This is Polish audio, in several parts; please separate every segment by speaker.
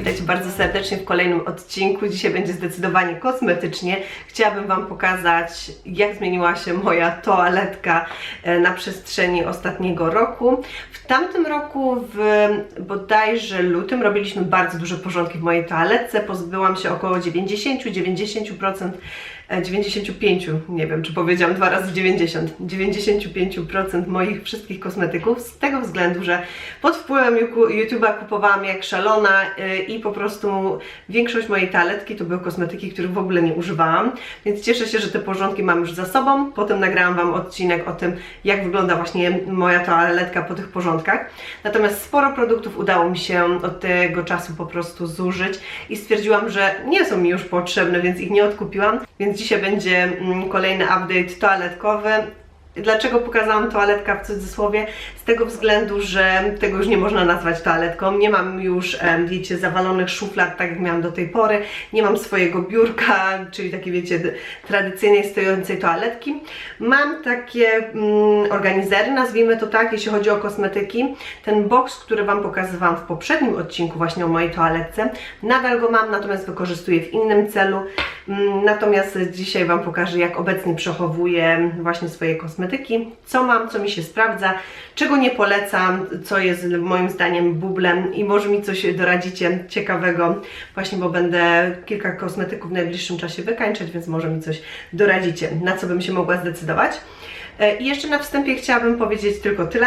Speaker 1: witajcie bardzo serdecznie w kolejnym odcinku. Dzisiaj będzie zdecydowanie kosmetycznie. Chciałabym Wam pokazać, jak zmieniła się moja toaletka e, na przestrzeni ostatniego roku. W tamtym roku, w bodajże lutym, robiliśmy bardzo duże porządki w mojej toaletce. Pozbyłam się około 90-90%. 95, e, nie wiem czy powiedziałam dwa razy 90, 95% moich wszystkich kosmetyków z tego względu, że pod wpływem YouTube'a kupowałam jak szalona y, i po prostu większość mojej toaletki to były kosmetyki, których w ogóle nie używałam, więc cieszę się, że te porządki mam już za sobą. Potem nagrałam Wam odcinek o tym, jak wygląda właśnie moja toaletka po tych porządkach. Natomiast sporo produktów udało mi się od tego czasu po prostu zużyć i stwierdziłam, że nie są mi już potrzebne, więc ich nie odkupiłam, więc dzisiaj będzie mm, kolejny update toaletkowy. Dlaczego pokazałam toaletka w cudzysłowie? Z tego względu, że tego już nie można nazwać toaletką. Nie mam już, wiecie, zawalonych szuflad, tak jak miałam do tej pory. Nie mam swojego biurka, czyli takiej, wiecie, tradycyjnej stojącej toaletki. Mam takie mm, organizery, nazwijmy to tak, jeśli chodzi o kosmetyki. Ten box, który Wam pokazywałam w poprzednim odcinku właśnie o mojej toaletce, nadal go mam, natomiast wykorzystuję w innym celu. Natomiast dzisiaj Wam pokażę, jak obecnie przechowuję właśnie swoje kosmetyki, co mam, co mi się sprawdza, czego nie polecam, co jest moim zdaniem bublem i może mi coś doradzicie ciekawego, właśnie bo będę kilka kosmetyków w najbliższym czasie wykańczać, więc może mi coś doradzicie, na co bym się mogła zdecydować. E, I jeszcze na wstępie chciałabym powiedzieć tylko tyle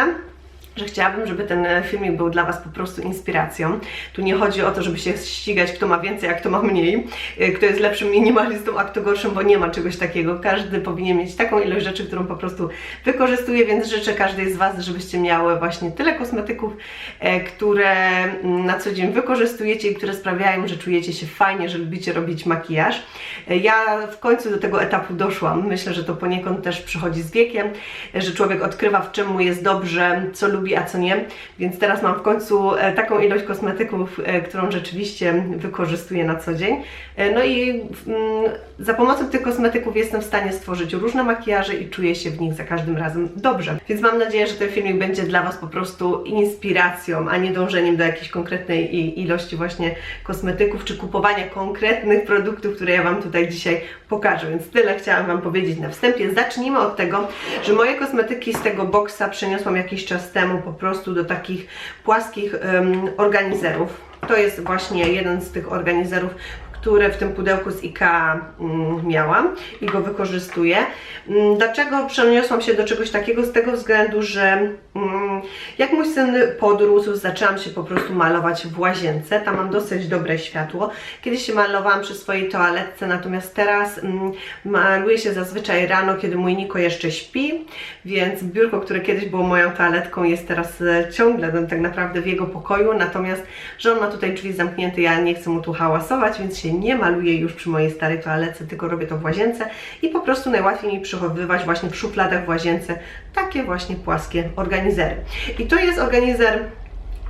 Speaker 1: że chciałabym, żeby ten filmik był dla Was po prostu inspiracją. Tu nie chodzi o to, żeby się ścigać, kto ma więcej, a kto ma mniej, y, kto jest lepszym minimalistą, a kto gorszym, bo nie ma czegoś takiego. Każdy powinien mieć taką ilość rzeczy, którą po prostu wykorzystuje, więc życzę każdej z Was, żebyście miały właśnie tyle kosmetyków, e, które mm, na co dzień wykorzystujecie i które sprawiają, że czujecie się fajnie, że lubicie robić makijaż. E, ja w końcu do tego etapu doszłam. Myślę, że to poniekąd też przychodzi z wiekiem, że człowiek odkrywa, w czym mu jest dobrze, co lubi lubi, a co nie. Więc teraz mam w końcu e, taką ilość kosmetyków, e, którą rzeczywiście wykorzystuję na co dzień. E, no i mm, za pomocą tych kosmetyków jestem w stanie stworzyć różne makijaże i czuję się w nich za każdym razem dobrze. Więc mam nadzieję, że ten filmik będzie dla Was po prostu inspiracją, a nie dążeniem do jakiejś konkretnej ilości właśnie kosmetyków, czy kupowania konkretnych produktów, które ja Wam tutaj dzisiaj pokażę. Więc tyle chciałam Wam powiedzieć na wstępie. Zacznijmy od tego, że moje kosmetyki z tego boxa przeniosłam jakiś czas temu po prostu do takich płaskich organizerów. To jest właśnie jeden z tych organizerów, które w tym pudełku z IKEA mm, miałam i go wykorzystuję. Mm, dlaczego przeniosłam się do czegoś takiego? Z tego względu, że mm, jak mój syn podrósł, zaczęłam się po prostu malować w łazience. Tam mam dosyć dobre światło. Kiedyś się malowałam przy swojej toaletce, natomiast teraz maluję się zazwyczaj rano, kiedy mój Niko jeszcze śpi, więc biurko, które kiedyś było moją toaletką jest teraz e, ciągle tak naprawdę w jego pokoju, natomiast, że on ma tutaj drzwi zamknięte, ja nie chcę mu tu hałasować, więc się nie maluję już przy mojej starej toaletce, tylko robię to w łazience i po prostu najłatwiej mi przechowywać właśnie w szufladach w łazience takie właśnie płaskie organizery. I to jest organizer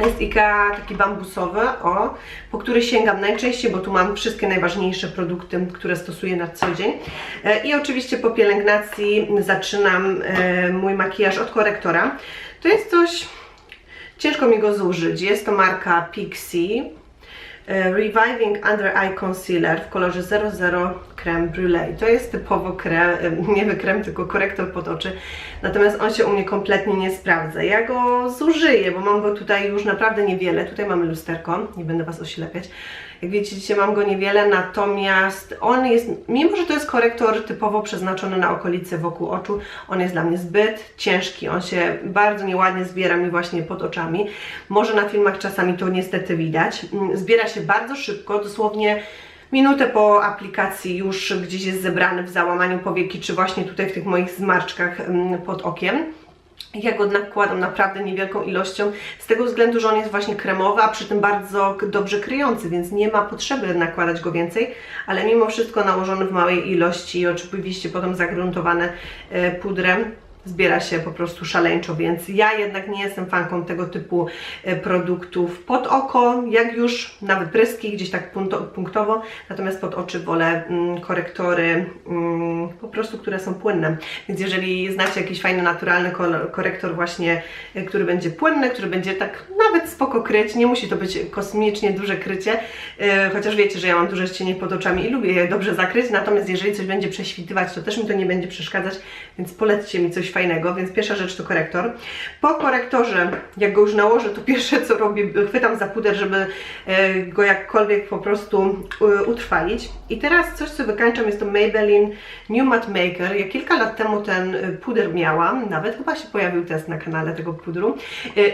Speaker 1: jest IKEA taki bambusowy, o, po który sięgam najczęściej, bo tu mam wszystkie najważniejsze produkty, które stosuję na co dzień. E, I oczywiście po pielęgnacji zaczynam e, mój makijaż od korektora. To jest coś, ciężko mi go zużyć. Jest to marka Pixie. E, Reviving Under Eye Concealer w kolorze 00 Creme Brulee. To jest typowo krem, e, nie krem, tylko korektor pod oczy. Natomiast on się u mnie kompletnie nie sprawdza. Ja go zużyję, bo mam go tutaj już naprawdę niewiele. Tutaj mamy lusterko, nie będę Was oślepiać. Jak widzicie, mam go niewiele, natomiast on jest, mimo że to jest korektor typowo przeznaczony na okolice wokół oczu, on jest dla mnie zbyt ciężki, on się bardzo nieładnie zbiera mi właśnie pod oczami. Może na filmach czasami to niestety widać. Mm, zbiera się bardzo szybko, dosłownie minutę po aplikacji już gdzieś jest zebrany w załamaniu powieki, czy właśnie tutaj w tych moich zmarczkach mm, pod okiem. Ja go nakładam naprawdę niewielką ilością, z tego względu, że on jest właśnie kremowy, a przy tym bardzo dobrze kryjący, więc nie ma potrzeby nakładać go więcej, ale mimo wszystko nałożony w małej ilości i oczywiście potem zagruntowane pudrem, zbiera się po prostu szaleńczo, więc ja jednak nie jestem fanką tego typu e, produktów pod oko, jak już na wypryski, gdzieś tak punktowo, natomiast pod oczy wolę mm, korektory mm, po prostu, które są płynne, więc jeżeli znacie jakiś fajny, naturalny korektor właśnie, e, który będzie płynny, który będzie tak nawet spoko kryć, nie musi to być kosmicznie duże krycie, e, chociaż wiecie, że ja mam duże cienie pod oczami i lubię je dobrze zakryć, natomiast jeżeli coś będzie prześwitywać, to też mi to nie będzie przeszkadzać, więc polećcie mi coś fajnego, więc pierwsza rzecz to korektor. Po korektorze, jak go już nałożę, to pierwsze co robię, chwytam za puder, żeby e, go jakkolwiek po prostu e, utrwalić. I teraz coś, co wykańczam, jest to Maybelline New Matte Maker. Ja kilka lat temu ten e, puder miałam, nawet chyba się pojawił test na kanale tego pudru.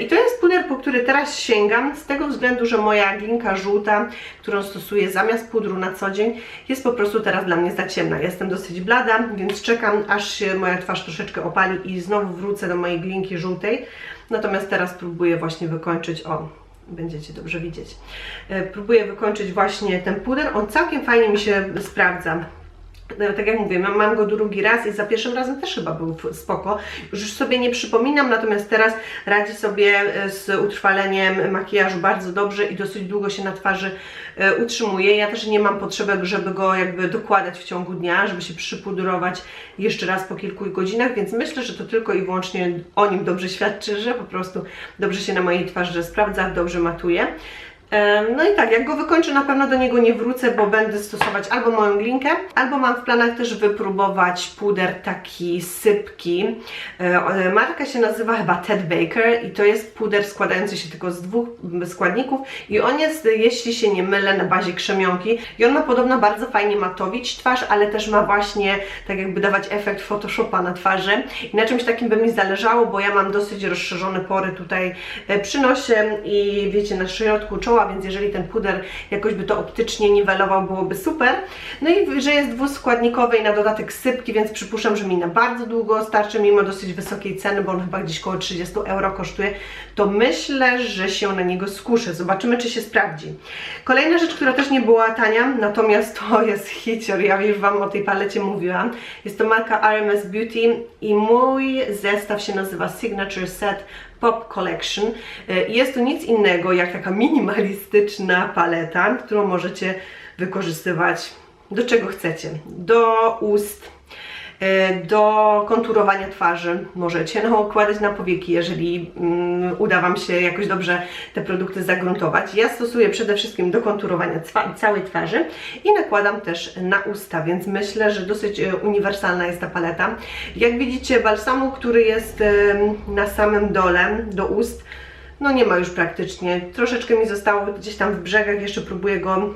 Speaker 1: I to jest puder, po który teraz sięgam, z tego względu, że moja glinka żółta, którą stosuję zamiast pudru na co dzień, jest po prostu teraz dla mnie za ciemna. Jestem dosyć blada, więc czekam, aż się moja twarz troszeczkę opali i znowu wrócę do mojej glinki żółtej. Natomiast teraz próbuję właśnie wykończyć, o, będziecie dobrze widzieć. E, Próbuję wykończyć właśnie ten puder. On całkiem fajnie mi się sprawdza. No, tak jak mówię, mam, go drugi raz i za pierwszym razem też chyba był spoko. Już sobie nie przypominam, natomiast teraz radzi sobie e, z utrwaleniem makijażu bardzo dobrze i dosyć długo się na twarzy e, utrzymuje. Ja też nie mam potrzeby, żeby go jakby dokładać w ciągu dnia, żeby się przypudrować jeszcze raz po kilku godzinach, więc myślę, że to tylko i wyłącznie o nim dobrze świadczy, że po prostu dobrze się na mojej twarzy sprawdza, dobrze matuje. No i tak, jak go wykończę, na pewno do niego nie wrócę, bo będę stosować albo moją glinkę, albo mam w planach też wypróbować puder taki sypki. E, Marka się nazywa chyba Ted Baker i to jest puder składający się tylko z dwóch m, składników i on jest, jeśli się nie mylę, na bazie krzemionki i on ma podobno bardzo fajnie matowić twarz, ale też ma właśnie tak jakby dawać efekt Photoshopa na twarzy i na czymś takim by mi zależało, bo ja mam dosyć rozszerzone pory tutaj e, przy nosie i wiecie, na środku czoła, więc jeżeli ten puder jakoś by to optycznie niwelował, byłoby super. No i że jest dwuskładnikowy i na dodatek sypki, więc przypuszczam, że mi na bardzo długo starczy, mimo dosyć wysokiej ceny, bo on chyba gdzieś około 30 euro kosztuje, to myślę, że się na niego skuszę. Zobaczymy, czy się sprawdzi. Kolejna rzecz, która też nie była tania, natomiast to jest hicior, ja już Wam o tej palecie mówiłam. Jest to marka RMS Beauty i mój zestaw się nazywa Signature Set Pop Collection. E, Jest to nic innego jak taka minimalistyczna paleta, którą możecie wykorzystywać do czego chcecie. Do ust, do konturowania twarzy możecie nakładać na powieki, jeżeli mm, uda Wam się jakoś dobrze te produkty zagruntować. Ja stosuję przede wszystkim do konturowania całej twarzy i nakładam też na usta, więc myślę, że dosyć e, uniwersalna jest ta paleta. Jak widzicie, balsamu, który jest em, na samym dole do ust, no nie ma już praktycznie. Troszeczkę mi zostało gdzieś tam w brzegach, jeszcze próbuję go,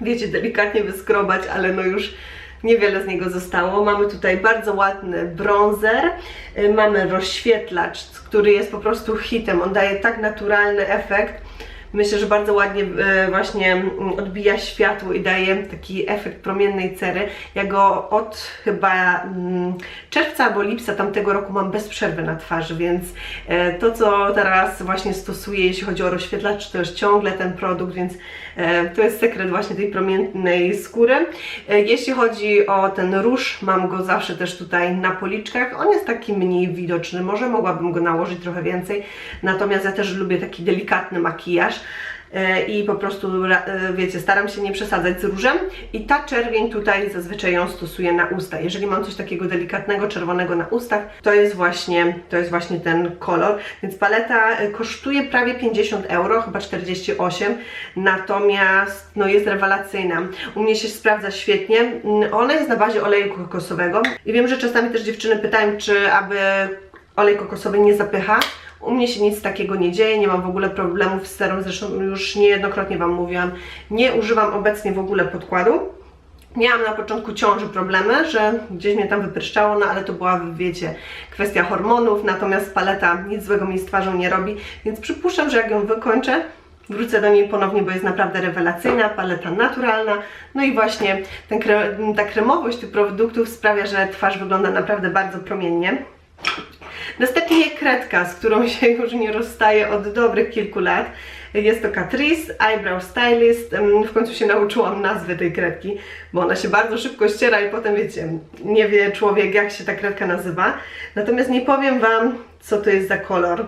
Speaker 1: wiecie, delikatnie wyskrobać, ale no już niewiele z niego zostało. Mamy tutaj bardzo ładny bronzer, y, mamy rozświetlacz, który jest po prostu hitem. On daje tak naturalny efekt. Myślę, że bardzo ładnie e, właśnie mm, odbija światło i daje taki efekt promiennej cery. Ja go od chyba mm, czerwca albo lipca tamtego roku mam bez przerwy na twarzy, więc e, to co teraz właśnie stosuję, jeśli chodzi o rozświetlacz, to jest ciągle ten produkt, więc e, to jest sekret właśnie tej promiennej skóry. Jeśli chodzi o ten róż, mam go zawsze też tutaj na policzkach. On jest taki mniej widoczny, może mogłabym go nałożyć trochę więcej, natomiast ja też lubię taki delikatny makijaż. E, I po prostu, e, wiecie, staram się nie przesadzać z różem. I ta czerwień tutaj zazwyczaj ją stosuję na usta. Jeżeli mam coś takiego delikatnego, czerwonego na ustach, to jest właśnie, to jest właśnie ten kolor. Więc paleta e, kosztuje prawie 50 euro, chyba 48. Natomiast no, jest rewelacyjna. U mnie się sprawdza świetnie. Mm, Ona jest na bazie oleju kokosowego. I wiem, że czasami też dziewczyny pytają, czy aby olej kokosowy nie zapycha. U mnie się nic takiego nie dzieje, nie mam w ogóle problemów z serą, zresztą już niejednokrotnie Wam mówiłam, nie używam obecnie w ogóle podkładu. Miałam na początku ciąży problemy, że gdzieś mnie tam wypryszczało, no ale to była, wiecie, kwestia hormonów, natomiast paleta nic złego mi z twarzą nie robi, więc przypuszczam, że jak ją wykończę, wrócę do niej ponownie, bo jest naprawdę rewelacyjna, paleta naturalna, no i właśnie ten ta kremowość tych produktów sprawia, że twarz wygląda naprawdę bardzo promiennie. Następnie kredka, z którą się już nie rozstaję od dobrych kilku lat. Jest to Catrice Eyebrow Stylist. Em, W końcu się nauczyłam nazwy tej kredki, bo ona się bardzo szybko ściera i potem wiecie, nie wie człowiek jak się ta kredka nazywa. Natomiast nie powiem Wam, co to jest za kolor.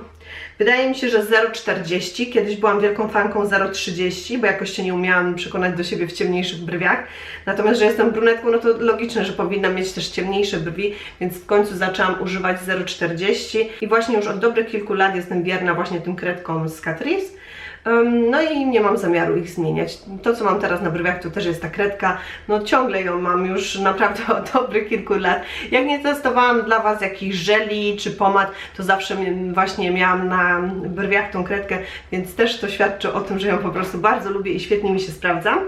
Speaker 1: Wydaje mi się, że 0,40. Kiedyś byłam wielką fanką 0,30, bo jakoś się nie umiałam przekonać do siebie w ciemniejszych brwiach. Natomiast, że jestem brunetką, no to logiczne, że powinnam mieć też ciemniejsze brwi, więc w końcu zaczęłam używać 0,40 i właśnie już od dobrych kilku lat jestem wierna właśnie tym kredkom z Catrice. No i nie mam zamiaru ich zmieniać. To, co mam teraz na brwiach, to też jest ta kredka. No ciągle ją mam już naprawdę od dobrych kilku lat. Jak nie testowałam dla Was jakichś żeli czy pomad, to zawsze właśnie miałam na brwiach tą kredkę, więc też to świadczy o tym, że ją po prostu bardzo lubię i świetnie mi się sprawdza.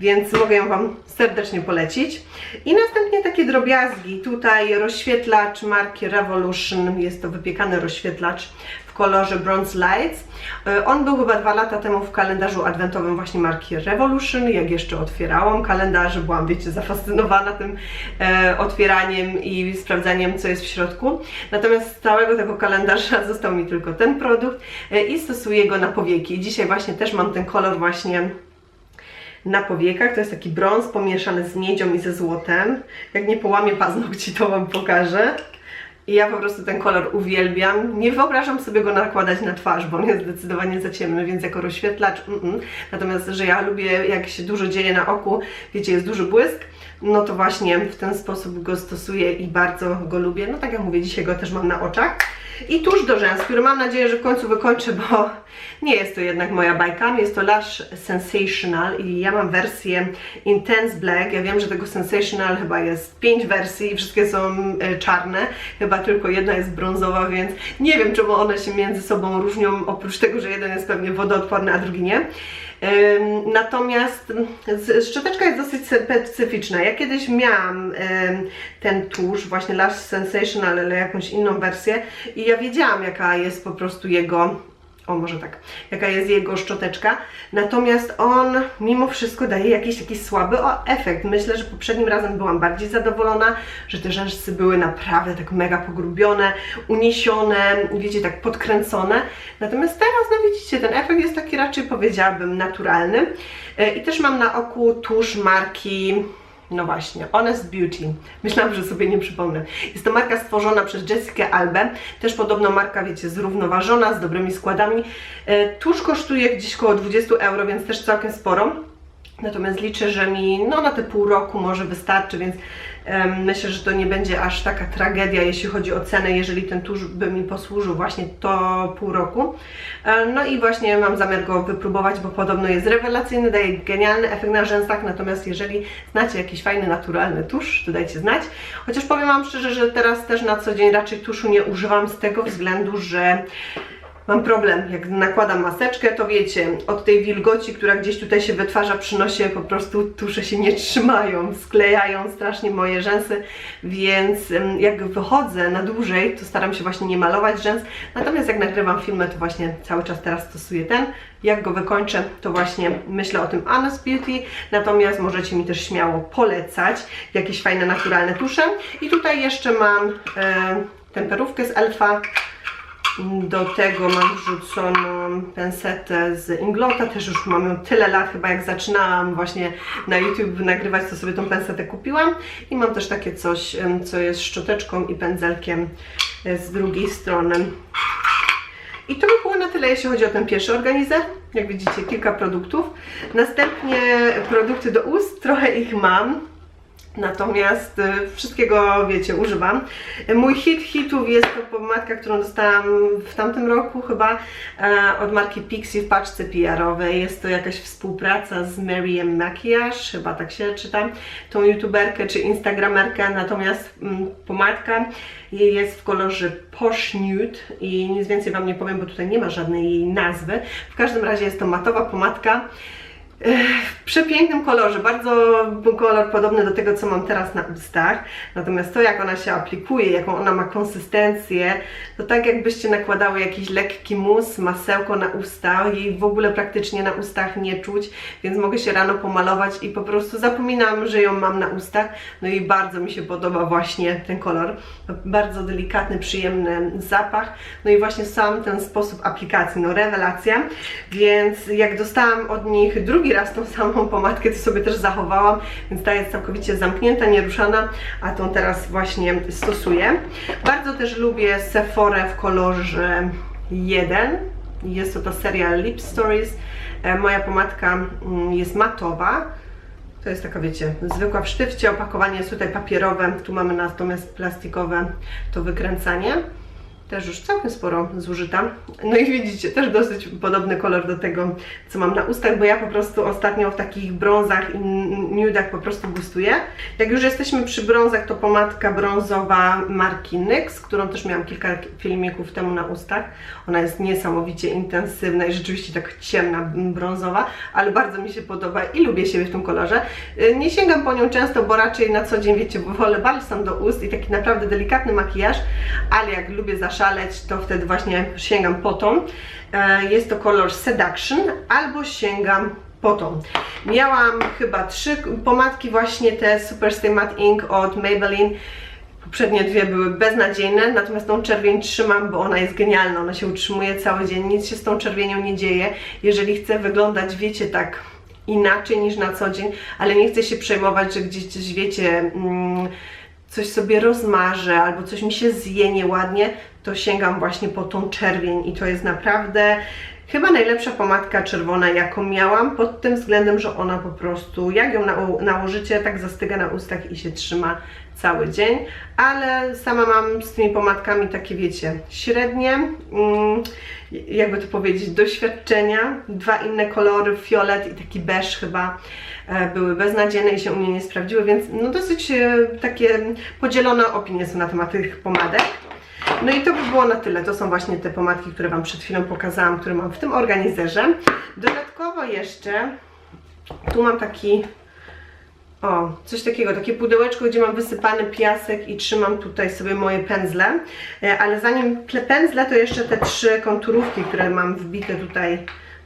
Speaker 1: Więc mogę ją Wam serdecznie polecić. I następnie takie drobiazgi. Tutaj rozświetlacz marki Revolution. Jest to wypiekany rozświetlacz kolorze Bronze Lights. E, On był chyba dwa lata temu w kalendarzu adwentowym właśnie marki Revolution. Jak jeszcze otwierałam kalendarze, byłam, wiecie, zafascynowana tym e, otwieraniem i sprawdzaniem, co jest w środku. Natomiast z całego tego kalendarza został mi tylko ten produkt e, i stosuję go na powieki. Dzisiaj właśnie też mam ten kolor właśnie na powiekach. To jest taki brąz pomieszany z miedzią i ze złotem. Jak nie połamię paznokci, to Wam pokażę. I ja po prostu ten kolor uwielbiam. Nie wyobrażam sobie go nakładać na twarz, bo on jest zdecydowanie za ciemny, więc jako rozświetlacz. Mm -mm. Natomiast, że ja lubię, jak się dużo dzieje na oku, wiecie, jest duży błysk, no to właśnie w ten sposób go stosuję i bardzo go lubię. No tak jak mówię, dzisiaj go też mam na oczach. I tuż do rzęs, który mam nadzieję, że w końcu wykończę, bo nie jest to jednak moja bajka. Jest to Lash Sensational i ja mam wersję Intense Black. Ja wiem, że tego Sensational chyba jest pięć wersji i wszystkie są e, czarne. Chyba tylko jedna jest brązowa, więc nie wiem, czemu one się między sobą różnią, oprócz tego, że jeden jest pewnie wodoodporny, a drugi nie. Natomiast szczoteczka jest dosyć specyficzna. Ja kiedyś miałam ten tusz, właśnie Lash Sensational, ale jakąś inną wersję i ja wiedziałam jaka jest po prostu jego, o może tak, jaka jest jego szczoteczka. Natomiast on mimo wszystko daje jakiś taki słaby efekt. Myślę, że poprzednim razem byłam bardziej zadowolona, że te rzęsy były naprawdę tak mega pogrubione, uniesione, wiecie, tak podkręcone. Natomiast teraz, no widzicie, ten efekt jest taki raczej powiedziałabym naturalny. E, I też mam na oku tusz marki no właśnie, Honest Beauty. Myślałam, że sobie nie przypomnę. Jest to marka stworzona przez Jessica Albę. Też podobno marka, wiecie, zrównoważona, z dobrymi składami. E, Tusz kosztuje gdzieś około 20 euro, więc też całkiem sporo. Natomiast liczę, że mi no, na te pół roku może wystarczy, więc myślę, że to nie będzie aż taka tragedia, jeśli chodzi o cenę, jeżeli ten tusz by mi posłużył właśnie to pół roku. No i właśnie mam zamiar go wypróbować, bo podobno jest rewelacyjny, daje genialny efekt na rzęsach, natomiast jeżeli znacie jakiś fajny, naturalny tusz, to dajcie znać. Chociaż powiem Wam szczerze, że teraz też na co dzień raczej tuszu nie używam z tego względu, że Mam problem, jak nakładam maseczkę, to wiecie, od tej wilgoci, która gdzieś tutaj się wytwarza przy nosie, po prostu tusze się nie trzymają, sklejają strasznie moje rzęsy, więc jak wychodzę na dłużej, to staram się właśnie nie malować rzęs, natomiast jak nagrywam filmy, to właśnie cały czas teraz stosuję ten. Jak go wykończę, to właśnie myślę o tym Honest Beauty, natomiast możecie mi też śmiało polecać jakieś fajne, naturalne tusze. I tutaj jeszcze mam e, temperówkę z Elfa, do tego mam wrzuconą pensetę z Inglota, też już mam ją tyle lat, chyba jak zaczynałam właśnie na YouTube nagrywać, to sobie tą pensetę kupiłam. I mam też takie coś, co jest szczoteczką i pędzelkiem e, z drugiej strony. I to by było na tyle, jeśli chodzi o ten pierwszy organizer. Jak widzicie, kilka produktów. Następnie produkty do ust, trochę ich mam. Natomiast y, wszystkiego, wiecie, używam. Mój hit hitów jest to pomadka, którą dostałam w tamtym roku chyba e, od marki Pixie w paczce PR-owej. Jest to jakaś współpraca z Mariam Maquillage, chyba tak się czyta, tą youtuberkę czy instagramerkę. Natomiast mm, pomadka jej jest w kolorze Posh Nude i nic więcej Wam nie powiem, bo tutaj nie ma żadnej jej nazwy. W każdym razie jest to matowa pomadka w przepięknym kolorze, bardzo kolor podobny do tego, co mam teraz na ustach. Natomiast to, jak ona się aplikuje, jaką ona ma konsystencję, to tak jakbyście nakładały jakiś lekki mus, masełko na usta. Jej w ogóle praktycznie na ustach nie czuć, więc mogę się rano pomalować i po prostu zapominam, że ją mam na ustach. No i bardzo mi się podoba właśnie ten kolor. Bardzo delikatny, przyjemny zapach. No i właśnie sam ten sposób aplikacji, no rewelacja. Więc jak dostałam od nich drugi raz tą samą pomadkę, to sobie też zachowałam, więc ta jest całkowicie zamknięta, nieruszana, a tą teraz właśnie stosuję. Bardzo też lubię Sephora w kolorze 1. Jest to ta seria Lip Stories. E, Moja pomadka mm, jest matowa. To jest taka, wiecie, zwykła w sztywcie, opakowanie jest tutaj papierowe, tu mamy natomiast plastikowe to wykręcanie. Też już całkiem sporo zużyta. No i widzicie, też dosyć podobny kolor do tego, co mam na ustach, bo ja po prostu ostatnio w takich brązach i nudach po prostu gustuję. Jak już jesteśmy przy brązach, to pomadka brązowa marki NYX, którą też miałam kilka filmików temu na ustach. Ona jest niesamowicie intensywna i rzeczywiście tak ciemna, brązowa, ale bardzo mi się podoba i lubię siebie w tym kolorze. Y, Nie sięgam po nią często, bo raczej na co dzień, wiecie, wolę balsam do ust i taki naprawdę delikatny makijaż, ale jak lubię zaszaleć, to wtedy właśnie sięgam po tą. E, Jest to kolor Seduction albo sięgam po tą. Miałam chyba trzy pomadki właśnie te Superstay Matte Ink od Maybelline. Poprzednie dwie były beznadziejne, natomiast tą czerwień trzymam, bo ona jest genialna, ona się utrzymuje cały dzień, nic się z tą czerwienią nie dzieje. Jeżeli chcę wyglądać, wiecie, tak inaczej niż na co dzień, ale nie chcę się przejmować, że gdzieś, gdzieś wiecie, mm, coś sobie rozmarzę albo coś mi się zje nieładnie, to sięgam właśnie po tą czerwień i to jest naprawdę chyba najlepsza pomadka czerwona, jaką miałam, pod tym względem, że ona po prostu, jak ją nało- nałożycie, tak zastyga na ustach i się trzyma cały dzień, ale sama mam z tymi pomadkami takie, wiecie, średnie, mm, jakby to powiedzieć, doświadczenia, dwa inne kolory, fiolet i taki beż chyba, e, były beznadziejne i się u mnie nie sprawdziły, więc no dosyć e, takie podzielone opinie są na temat tych pomadek. No i to by było na tyle. To są właśnie te pomadki, które Wam przed chwilą pokazałam, które mam w tym organizerze. Dodatkowo jeszcze tu mam taki o, coś takiego, takie pudełeczko, gdzie mam wysypany piasek i trzymam tutaj sobie moje pędzle. E, Ale zanim pędzle, to jeszcze te trzy konturówki, które mam wbite tutaj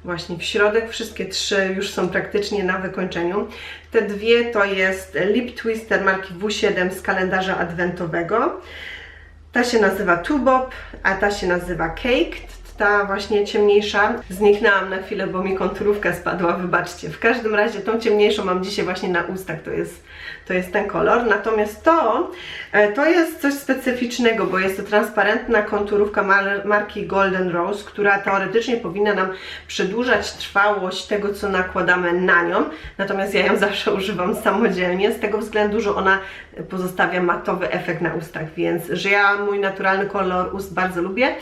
Speaker 1: właśnie w środek. Wszystkie trzy już są praktycznie na wykończeniu. Te dwie to jest Lip Twister marki W7 z kalendarza adwentowego. Ta się nazywa Tubob, a ta się nazywa Caked. Ta właśnie ciemniejsza. Zniknęłam na chwilę, bo mi konturówka spadła, wybaczcie. W każdym razie tą ciemniejszą mam dzisiaj właśnie na ustach, to jest, to jest ten kolor. Natomiast to, e, to jest coś specyficznego, bo jest to transparentna konturówka mar marki Golden Rose, która teoretycznie powinna nam przedłużać trwałość tego, co nakładamy na nią. Natomiast ja ją zawsze używam samodzielnie, z tego względu, że ona pozostawia matowy efekt na ustach, więc że ja mój naturalny kolor ust bardzo lubię,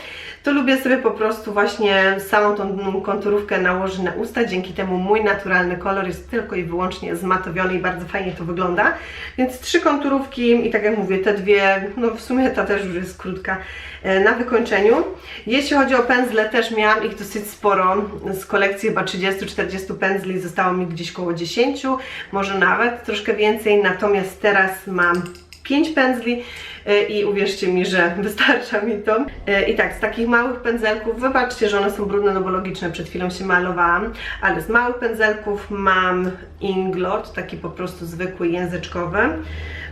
Speaker 1: to lubię sobie po prostu właśnie samą tą konturówkę nałożyć na usta, dzięki temu mój naturalny kolor jest tylko i wyłącznie zmatowiony i bardzo fajnie to wygląda. Więc trzy konturówki i tak jak mówię, te dwie, no w sumie ta też już jest krótka, e, na wykończeniu. Jeśli chodzi o pędzle, też miałam ich dosyć sporo. Z kolekcji chyba 30-40 pędzli zostało mi gdzieś koło 10, może nawet troszkę więcej. Natomiast teraz mam 5 pędzli e, i uwierzcie mi, że wystarcza mi to. E, I tak, z takich małych pędzelków, wybaczcie, że one są brudne, no bo logiczne, przed chwilą się malowałam, ale z małych pędzelków mam Inglot, taki po prostu zwykły, języczkowy.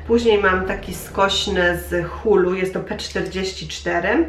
Speaker 1: Później mam taki skośny z Hulu, jest to P44.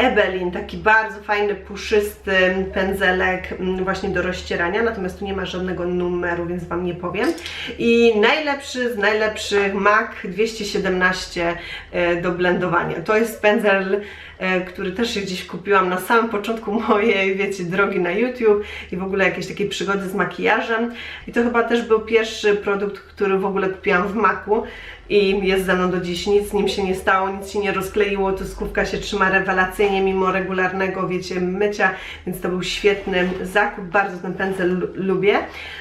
Speaker 1: Ebelin, taki bardzo fajny, puszysty pędzelek mm, właśnie do rozcierania, natomiast tu nie ma żadnego numeru, więc Wam nie powiem. I najlepszy z najlepszych MAC 217 e, do blendowania. To jest pędzel, e, który też gdzieś kupiłam na samym początku mojej, wiecie, drogi na YouTube i w ogóle jakieś takiej przygody z makijażem. I to chyba też był pierwszy produkt, który w ogóle kupiłam w Macu. I jest ze mną do dziś. Nic nim się nie stało, nic się nie rozkleiło, tu skórka się trzyma rewelacyjnie mimo regularnego, wiecie, mycia, więc to był świetny zakup, bardzo ten pędzel lu- lubię.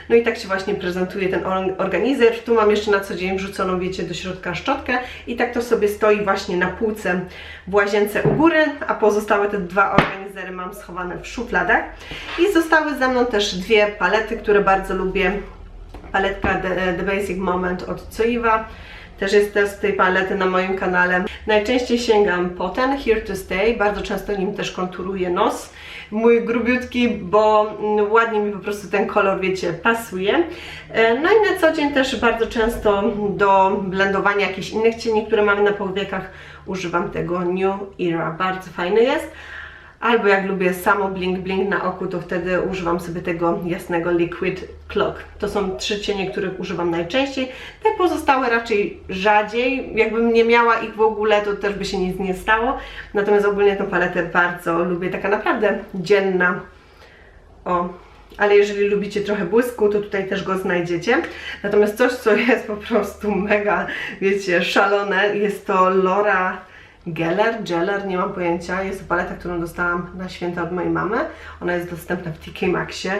Speaker 1: No i tak się właśnie prezentuje ten or- organizer. Tu mam jeszcze na co dzień wrzuconą, wiecie, do środka szczotkę i tak to sobie stoi właśnie na półce w łazience u góry, a pozostałe te dwa organizery mam schowane w szufladach. I zostały ze mną też dwie palety, które bardzo lubię. Paletka The, The Basic Moment od Coiva. Też jest test tej palety na moim kanale. Najczęściej sięgam po ten Here to Stay. Bardzo często nim też konturuję nos. Mój grubiutki, bo mm, ładnie mi po prostu ten kolor, wiecie, pasuje. E, No i na co dzień też bardzo często do blendowania jakichś innych cieni, które mamy na powiekach, używam tego New Era. Bardzo fajny jest. Albo jak lubię samo bling bling na oku, to wtedy używam sobie tego jasnego Liquid Clock. To są trzy cienie, których używam najczęściej. Te pozostałe raczej rzadziej. Jakbym nie miała ich w ogóle, to też by się nic nie stało. Natomiast ogólnie tę paletę bardzo lubię. Taka naprawdę dzienna. O, ale jeżeli lubicie trochę błysku, to tutaj też go znajdziecie. Natomiast coś, co jest po prostu mega, wiecie, szalone, jest to Lora Geller, Geller, nie mam pojęcia. Jest to paleta, którą dostałam na święta od mojej mamy. Ona jest dostępna w TK Maxie.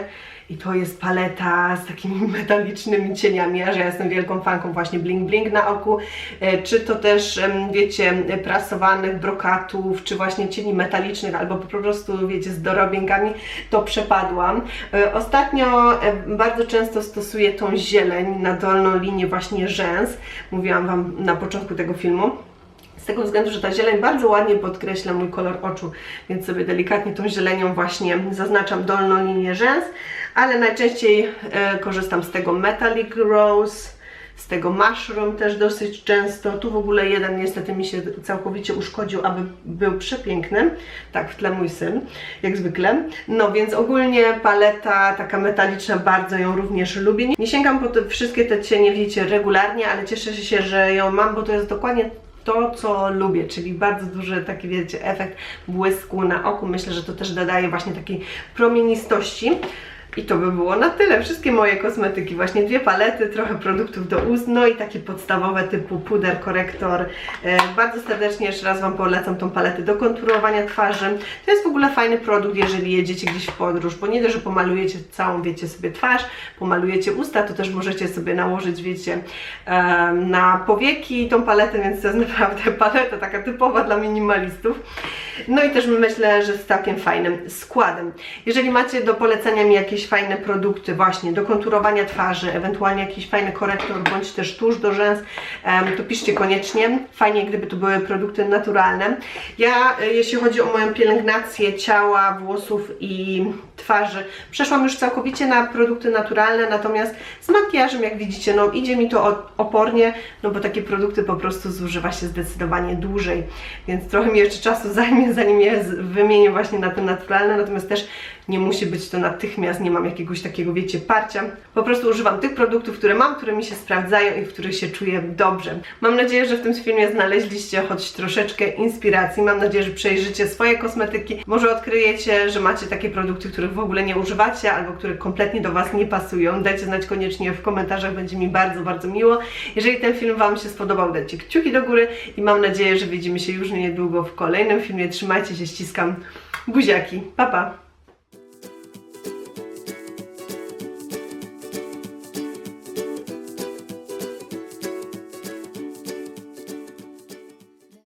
Speaker 1: I to jest paleta z takimi metalicznymi cieniami, a że ja jestem wielką fanką właśnie bling bling na oku, E, czy to też, wiecie, prasowanych brokatów, czy właśnie cieni metalicznych, albo po prostu, wiecie, z dorobienkami, to przepadłam. E, Ostatnio bardzo często stosuję tą zieleń na dolną linię właśnie rzęs, mówiłam Wam na początku tego filmu. Tego względu, że ta zieleń bardzo ładnie podkreśla mój kolor oczu, więc sobie delikatnie tą zielenią właśnie zaznaczam dolną linię rzęs, ale najczęściej e, korzystam z tego Metallic Rose, z tego Mushroom też dosyć często. Tu w ogóle jeden niestety mi się całkowicie uszkodził, aby był przepiękny. Tak, w tle mój syn, jak zwykle. No więc ogólnie paleta taka metaliczna, bardzo ją również lubię. Nie sięgam po te, wszystkie te cienie, wiecie, regularnie, ale cieszę się, że ją mam, bo to jest dokładnie to, co lubię, czyli bardzo duży taki, wiecie, efekt błysku na oku. Myślę, że to też dodaje właśnie takiej promienistości. I to by było na tyle. Wszystkie moje kosmetyki, właśnie dwie palety, trochę produktów do ust, no i takie podstawowe typu puder, korektor. E, bardzo serdecznie jeszcze raz Wam polecam tą paletę do konturowania twarzy. To jest w ogóle fajny produkt, jeżeli jedziecie gdzieś w podróż, bo nie dość, że pomalujecie całą, wiecie, sobie twarz, pomalujecie usta, to też możecie sobie nałożyć, wiecie, e, na powieki tą paletę, więc to jest naprawdę paleta taka typowa dla minimalistów. No i też myślę, że z takim fajnym składem. Jeżeli macie do polecenia mi jakieś fajne produkty właśnie do konturowania twarzy, ewentualnie jakiś fajny korektor bądź też tusz do rzęs, to piszcie koniecznie. Fajnie, gdyby to były produkty naturalne. Ja, e, jeśli chodzi o moją pielęgnację ciała, włosów i twarzy, przeszłam już całkowicie na produkty naturalne, natomiast z makijażem, jak widzicie, no idzie mi to opornie, no bo takie produkty po prostu zużywa się zdecydowanie dłużej, więc trochę mi jeszcze czasu zajmie, zanim je wymienię właśnie na te naturalne, natomiast też nie musi być to natychmiast, nie mam jakiegoś takiego, wiecie, parcia. Po prostu używam tych produktów, które mam, które mi się sprawdzają i w których się czuję dobrze. Mam nadzieję, że w tym filmie znaleźliście choć troszeczkę inspiracji. Mam nadzieję, że przejrzycie swoje kosmetyki. Może odkryjecie, że macie takie produkty, których w ogóle nie używacie albo które kompletnie do Was nie pasują. Dajcie znać koniecznie w komentarzach, będzie mi bardzo, bardzo miło. Jeżeli ten film Wam się spodobał, dajcie kciuki do góry i mam nadzieję, że widzimy się już niedługo w kolejnym filmie. Trzymajcie się, ściskam. Buziaki. Pa, pa.